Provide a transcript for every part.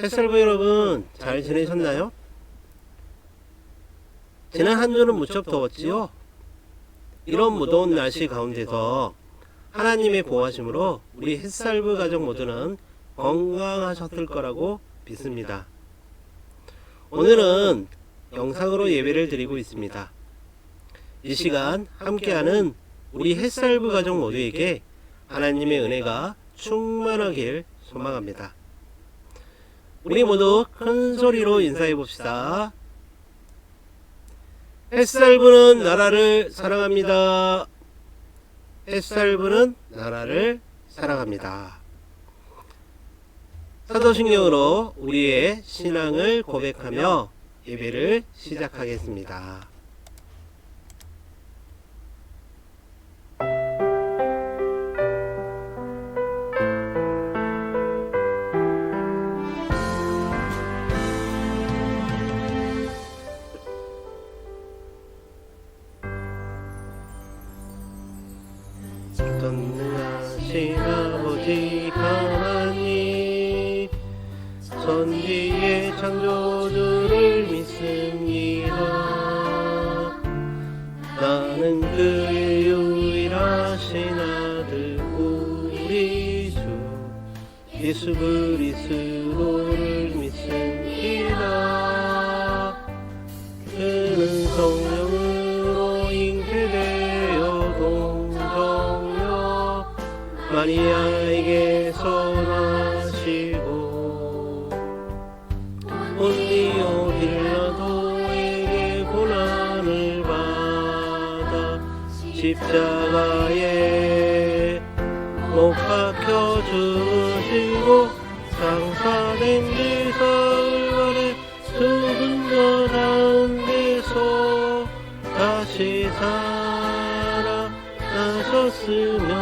햇살부 여러분 잘 지내셨나요? 지난 한 주는 무척 더웠지요? 이런 무더운 날씨 가운데서 하나님의 보호하심으로 우리 햇살부 가족 모두는 건강하셨을 거라고 믿습니다. 오늘은 영상으로 예배를 드리고 있습니다. 이 시간 함께하는 우리 햇살부 가족 모두에게 하나님의 은혜가 충만하길 소망합니다. 우리 모두 큰 소리로 인사해 봅시다. 햇살 부는 나라를 사랑합니다. 햇살 부는 나라를 사랑합니다. 사도신경으로 우리의 신앙을 고백하며 예배를 시작하겠습니다. 아버지 하나님 천지의 창조주를 믿습니다. 나는 그의 유일하신 아들 우리 주 예수 그리스도 십자가에 못 박혀 죽으시고 장사된 지 사흘 만에 죽은 것 가운데서 다시 살아나셨으며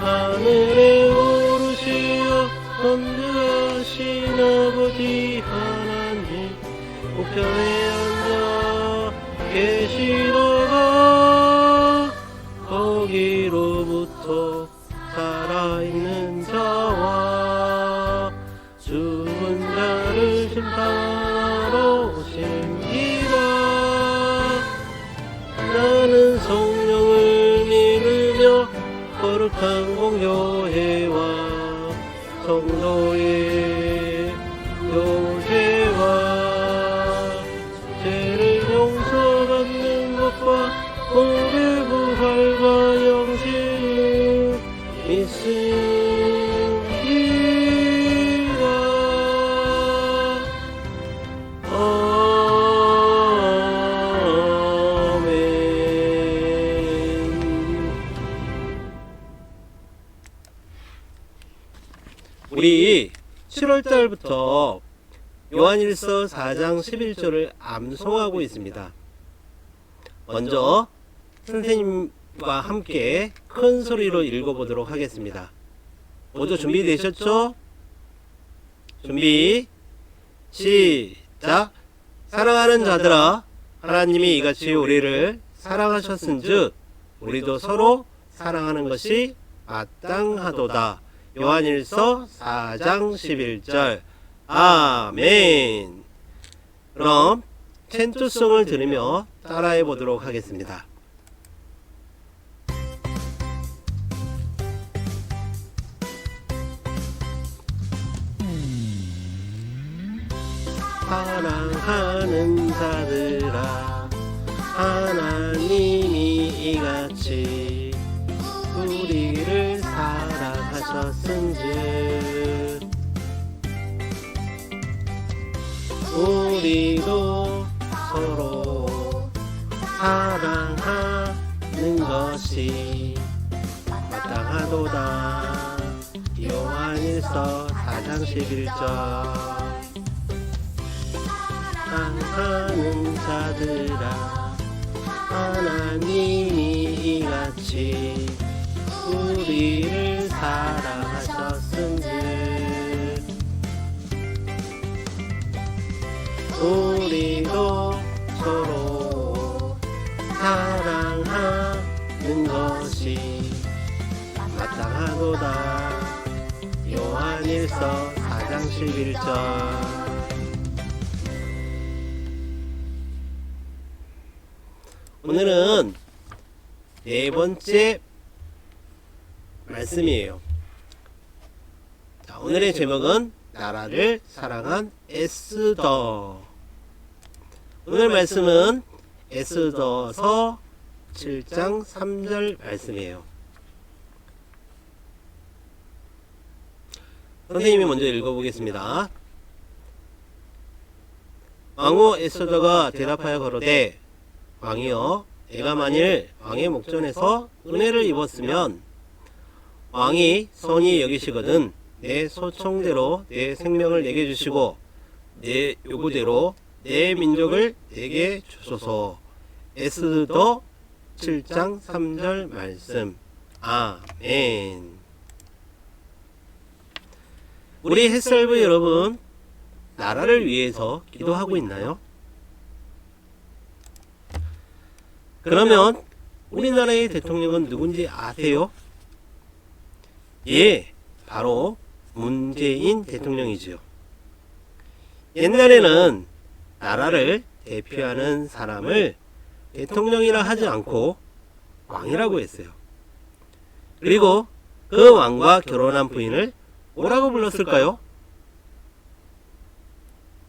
하늘에 오르시어 전능하신 아버지 하나님 우편에 7월 달부터 요한일서 4장 11절을 암송하고 있습니다. 먼저 선생님과 함께 큰 소리로 읽어보도록 하겠습니다. 모두 준비되셨죠? 준비 시작 사랑하는 자들아 하나님이 이같이 우리를 사랑하셨은 즉 우리도 서로 사랑하는 것이 마땅하도다 요한일서 4장 11절. 아멘. 그럼 챈투송을 들으며 따라해 보도록 하겠습니다. 사랑하는 자들아 하나 하셨은즉 우리도 서로 사랑하는 것이 마땅하도다. 요한일서 4장 11절. 사랑하는 자들아 하나님이 이같이 우리를 사랑하셨은즉 우리도 서로 사랑하는 것이 마땅하도다 요한일서 4장 화장실 빌자. 오늘은 네 번째 말씀이에요. 자, 오늘의 제목은 나라를 사랑한 에스더. 오늘 말씀은 에스더서 7장 3절 말씀이에요. 선생님이 먼저 읽어보겠습니다. 왕후 에스더가 대답하여 거로되 왕이여 내가 만일 왕의 목전에서 은혜를 입었으면 왕이 선히 여기시거든 내 소청대로 내 생명을 내게 주시고 내 요구대로 내 민족을 내게 주소서 에스더 7장 3절 말씀 아멘 우리 햇살부 여러분 나라를 위해서 기도하고 있나요? 그러면 우리나라의 대통령은 누군지 아세요? 예, 바로 문재인 대통령이지요. 옛날에는 나라를 대표하는 사람을 대통령이라 하지 않고 왕이라고 했어요. 그리고 그 왕과 결혼한 부인을 뭐라고 불렀을까요?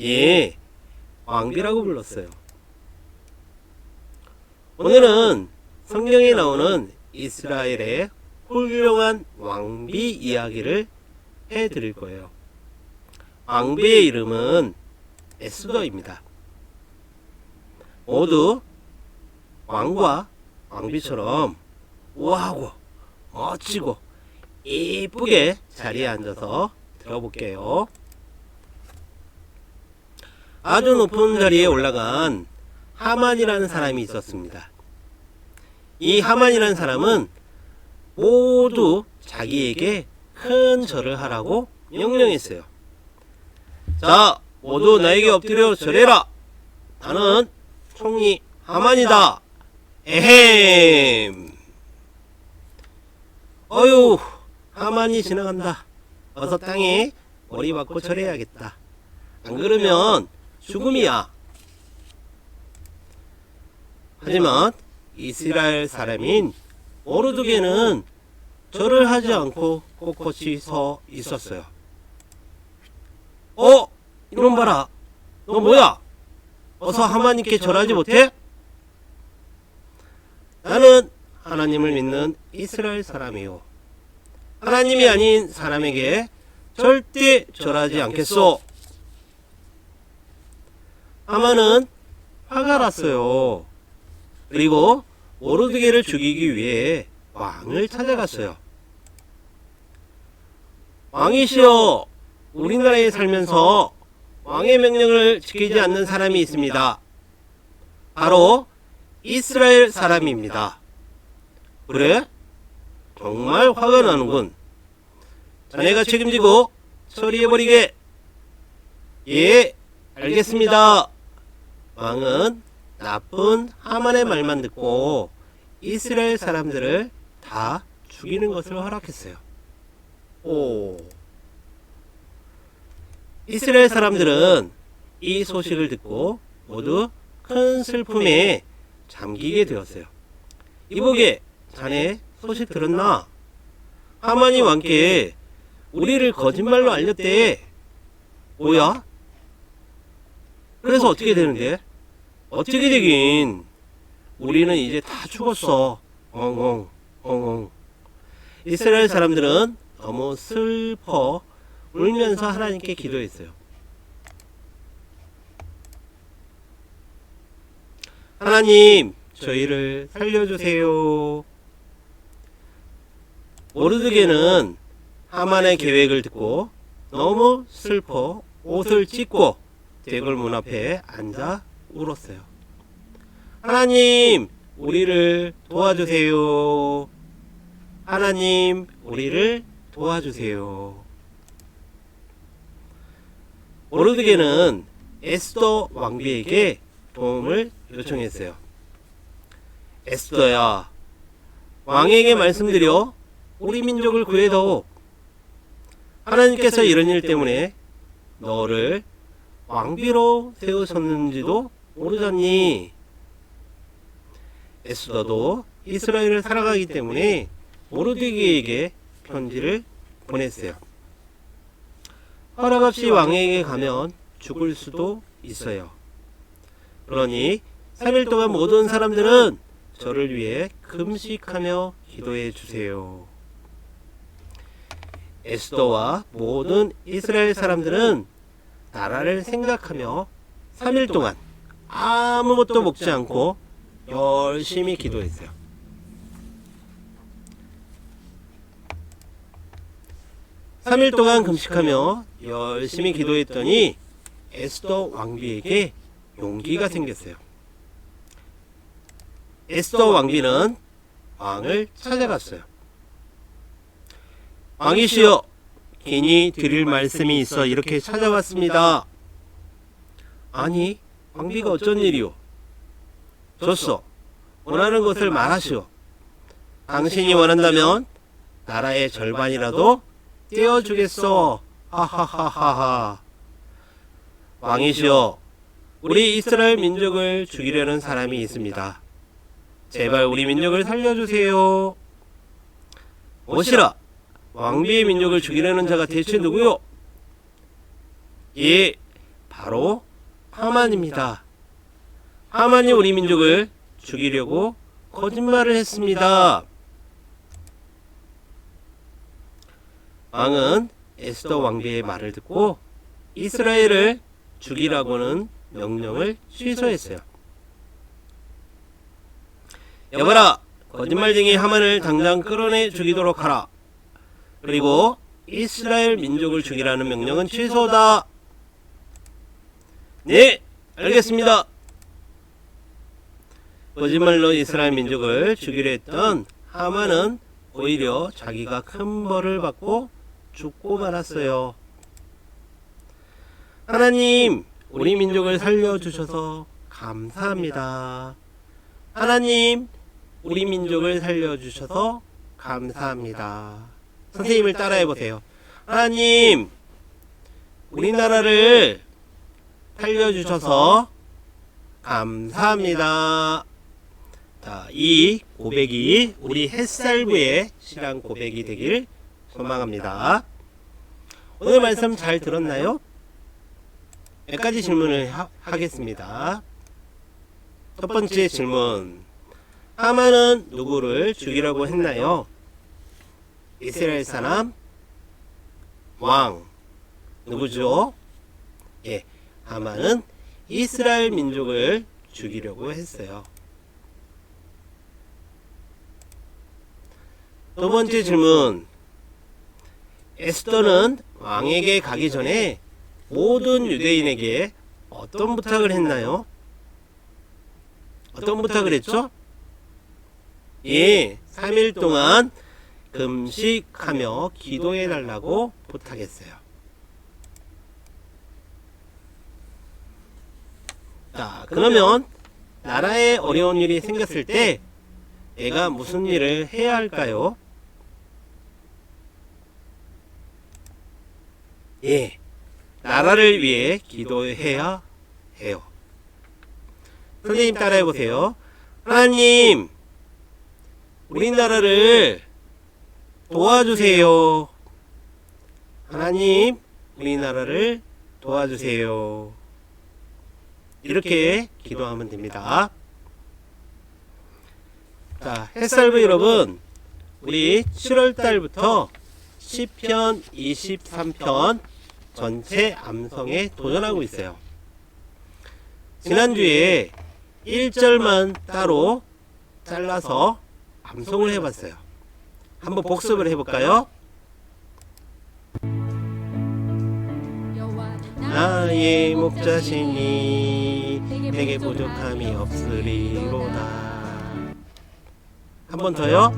예, 왕비라고 불렀어요. 오늘은 성경에 나오는 이스라엘의 훌륭한 왕비 이야기를 해 드릴 거예요. 왕비의 이름은 에스더입니다. 모두 왕과 왕비처럼 우아하고 멋지고 이쁘게 자리에 앉아서 들어볼게요. 아주 높은 자리에 올라간 하만이라는 사람이 있었습니다. 이 하만이라는 사람은 모두 자기에게 큰 절을 하라고 명령했어요. 자, 모두 나에게 엎드려 절해라. 나는 총리 하만이다. 에헴. 어휴, 하만이 지나간다. 어서 땅에 머리 박고 절해야겠다. 안 그러면 죽음이야. 하지만 이스라엘 사람인 모르드게는 절을 하지 않고 꼿꼿이 서 있었어요. 어? 이놈 봐라. 너 뭐야? 어서 하나님께 절하지 못해? 나는 하나님을 믿는 이스라엘 사람이요. 하나님이 아닌 사람에게 절대 절하지 않겠소. 하만은 화가 났어요. 그리고 모르드게를 죽이기 위해 왕을 찾아갔어요. 왕이시여, 우리나라에 살면서 왕의 명령을 지키지 않는 사람이 있습니다. 바로 이스라엘 사람입니다. 그래? 정말 화가 나는군. 자네가 책임지고 처리해버리게. 예, 알겠습니다. 왕은 나쁜 하만의 말만 듣고 이스라엘 사람들을 다 죽이는 것을 허락했어요. 오. 이스라엘 사람들은 이 소식을 듣고 모두 큰 슬픔에 잠기게 되었어요. 이보게, 자네 소식 들었나? 하만이 왕께 우리를 거짓말로 알렸대. 뭐야? 그래서 어떻게 되는데? 어떻게 되긴? 우리는 이제 다 죽었어. 엉엉, 엉엉. 이스라엘 사람들은 너무 슬퍼 울면서 하나님께 기도했어요. 하나님, 저희를 살려주세요. 모르드게는 하만의 계획을 듣고 너무 슬퍼 옷을 찢고 대궐 문 앞에 앉아 울었어요. 하나님, 우리를 도와주세요. 하나님, 우리를 도와주세요. 모르드게는 에스더 왕비에게 도움을 요청했어요. 에스더야, 왕에게 말씀드려 우리 민족을 구해다오. 하나님께서 이런 일 때문에 너를 왕비로 세우셨는지도 모르잖니. 에스더도 이스라엘을 살아가기 때문에 모르드게에게 편지를 보냈어요. 허락 없이 왕에게 가면 죽을 수도 있어요. 그러니 3일 동안 모든 사람들은 저를 위해 금식하며 기도해 주세요. 에스더와 모든 이스라엘 사람들은 나라를 생각하며 3일 동안 아무것도 먹지 않고 열심히 기도했어요. 삼일 동안 금식하며 열심히 기도했더니 에스더 왕비에게 용기가 생겼어요. 에스더 왕비는 왕을 찾아갔어요. 왕이시여, 긴히 드릴 말씀이 있어 이렇게 찾아왔습니다. 아니, 왕비가 어쩐 일이오? 좋소. 원하는 것을 말하시오. 당신이 원한다면 나라의 절반이라도 떼어주겠소. 하하하하하. 왕이시여, 우리 이스라엘 민족을 죽이려는 사람이 있습니다. 제발 우리 민족을 살려주세요. 오시라. 왕비의 민족을 죽이려는 자가 대체 누구요? 예, 바로 하만입니다. 하만이 우리 민족을 죽이려고 거짓말을 했습니다. 왕은 에스더 왕비의 말을 듣고 이스라엘을 죽이라고는 명령을 취소했어요. 여봐라, 거짓말쟁이 하만을 당장 끌어내 죽이도록 하라. 그리고 이스라엘 민족을 죽이라는 명령은 취소다. 네, 알겠습니다. 거짓말로 이스라엘 민족을 죽이려 했던 하만은 오히려 자기가 큰 벌을 받고 죽고 말았어요. 하나님, 우리 민족을 살려주셔서 감사합니다. 하나님, 우리 민족을 살려주셔서 감사합니다. 선생님을 따라해 보세요. 하나님, 우리나라를 살려주셔서 감사합니다. 자, 이 고백이 우리 햇살부의 신앙 고백이 되길 소망합니다. 오늘 말씀 잘 들었나요? 몇 가지 질문을 하, 하겠습니다. 첫 번째 질문. 하만은 누구를 죽이라고 했나요? 이스라엘 사람 왕 누구죠? 예, 하만은 이스라엘 민족을 죽이려고 했어요. 두 번째 질문. 에스더는 왕에게 가기 전에 모든 유대인에게 어떤 부탁을 했나요? 어떤 부탁을 했죠? 예, 3일 동안 금식하며 기도해 달라고 부탁했어요. 자, 그러면 나라에 어려운 일이 생겼을 때 내가 무슨 일을 해야 할까요? 예, 나라를 위해 기도해야 해요. 선생님 따라해 보세요. 하나님, 우리나라를 도와주세요. 하나님, 우리나라를 도와주세요. 이렇게 기도하면 됩니다. 자, 햇살부 여러분, 우리 7월 달부터 10편, 23편 전체 암성에 도전하고 있어요. 지난주에 1절만 따로 잘라서 암송을 해봤어요. 한번 복습을 해볼까요? 나의 목자시니 내게 부족함이 없으리로다. 한번 더요.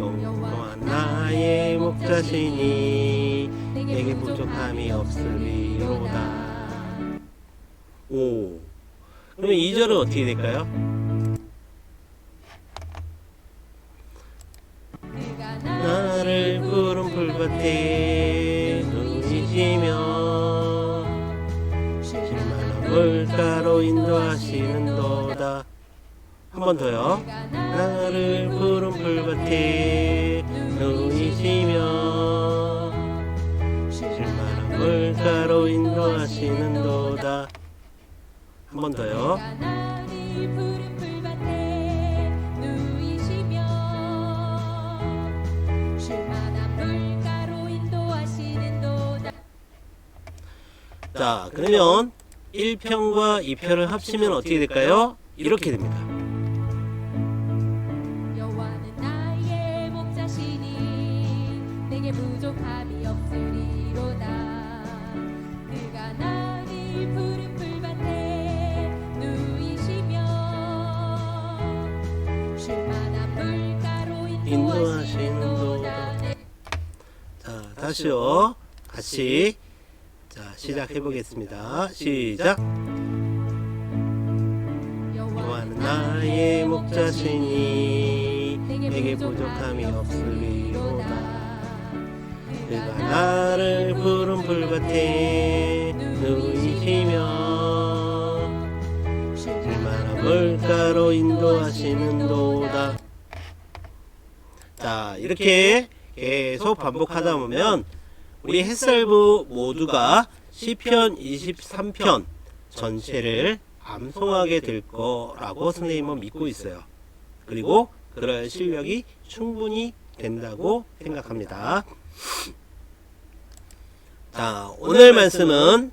영원한 나의 목자시니 내게 부족함이 없으리로다. 오. 그러면 2절은 어떻게 될까요? 나를 구름 풀밭에 눈이 지면 물가로 인도하시는도다 한 번 더요 나를 푸른 풀밭에 누이시며 실만한 물가로 인도하시는도다. 한 번 더요. 자 그러면 1편과 2편을 합치면 어떻게 될까요? 이렇게 됩니다. 부족함이 없으리로다 자 다시요 같이 자 시작해 보겠습니다. 시작. 여호와는 나의 목자시니 내게 부족함이 없으리로다. 그가 나를 푸른 풀밭에 누이시며 실만한 물가로 인도하시는 도다. 자 이렇게 계속 반복하다 보면 우리 햇살부 모두가 시편 23편 전체를 암송하게 될 거라고 선생님은 믿고 있어요. 그리고 그럴 실력이 충분히 된다고 생각합니다. 자, 오늘 말씀은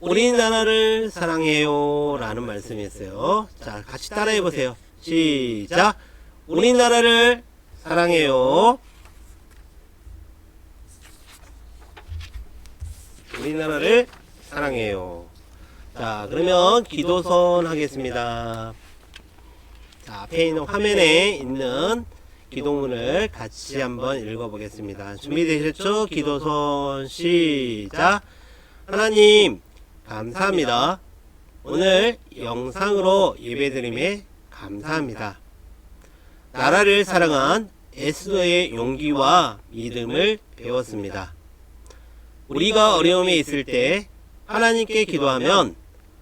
우리나라를 사랑해요 라는 말씀이었어요. 자, 같이 따라해 보세요. 시작. 우리나라를 사랑해요. 우리나라를 사랑해요. 자, 그러면 기도선 하겠습니다. 자, 앞에 있는 화면에 있는 기도문을 같이 한번 읽어보겠습니다. 준비되셨죠? 기도선 시작. 하나님, 감사합니다. 오늘 영상으로 예배드림에 감사합니다. 나라를 사랑한 에스더의 용기와 믿음을 배웠습니다. 우리가 어려움에 있을 때 하나님께 기도하면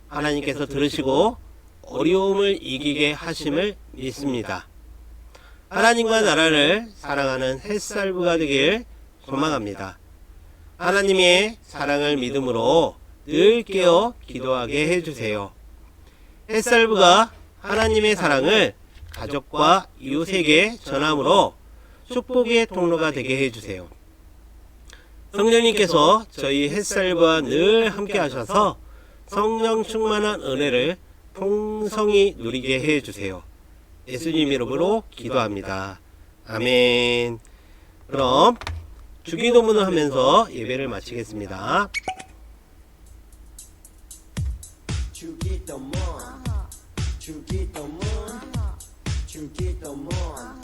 하나님께서 들으시고 어려움을 이기게 하심을 믿습니다. 하나님과 나라를 사랑하는 햇살부가 되길 소망합니다. 하나님의 사랑을 믿음으로 늘 깨어 기도하게 해주세요. 햇살부가 하나님의 사랑을 가족과 이웃에게 전함으로 축복의 통로가 되게 해주세요. 성령님께서 저희 햇살과 늘 함께 하셔서 성령 충만한 은혜를 풍성히 누리게 해주세요. 예수님 이름으로 기도합니다. 아멘. 그럼 주기도문을 하면서 예배를 마치겠습니다. 주기도문 주기도문 주기도문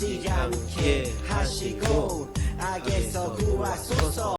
지지 않게 하시고 악에서 구하소서